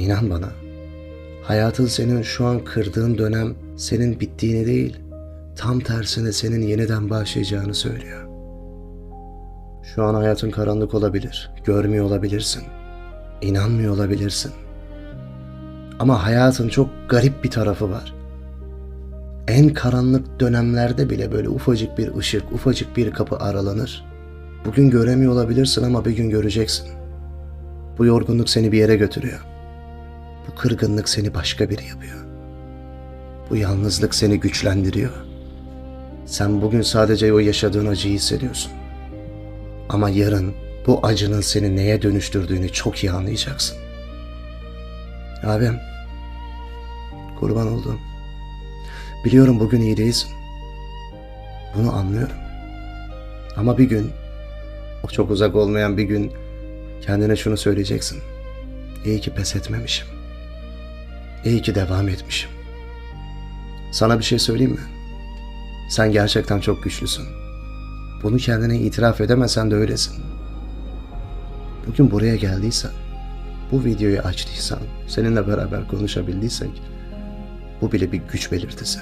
İnan bana. Hayatın senin şu an kırdığın dönem senin bittiğini değil, tam tersine senin yeniden başlayacağını söylüyor. Şu an hayatın karanlık olabilir, görmüyor olabilirsin, inanmıyor olabilirsin. Ama hayatın çok garip bir tarafı var. En karanlık dönemlerde bile böyle ufacık bir ışık, ufacık bir kapı aralanır. Bugün göremiyor olabilirsin ama bir gün göreceksin. Bu yorgunluk seni bir yere götürüyor. Bu kırgınlık seni başka biri yapıyor. Bu yalnızlık seni güçlendiriyor. Sen bugün sadece o yaşadığın acıyı hissediyorsun. Ama yarın bu acının seni neye dönüştürdüğünü çok iyi anlayacaksın. Abim, kurban olduğum. Biliyorum bugün iyi değilsin. Bunu anlıyorum. Ama bir gün, o çok uzak olmayan bir gün kendine şunu söyleyeceksin. İyi ki pes etmemişim. İyi ki devam etmişim. Sana bir şey söyleyeyim mi? Sen gerçekten çok güçlüsün. Bunu kendine itiraf edemesen de öylesin. Bugün buraya geldiysen, bu videoyu açtıysan, seninle beraber konuşabildiysek, bu bile bir güç belirtisi.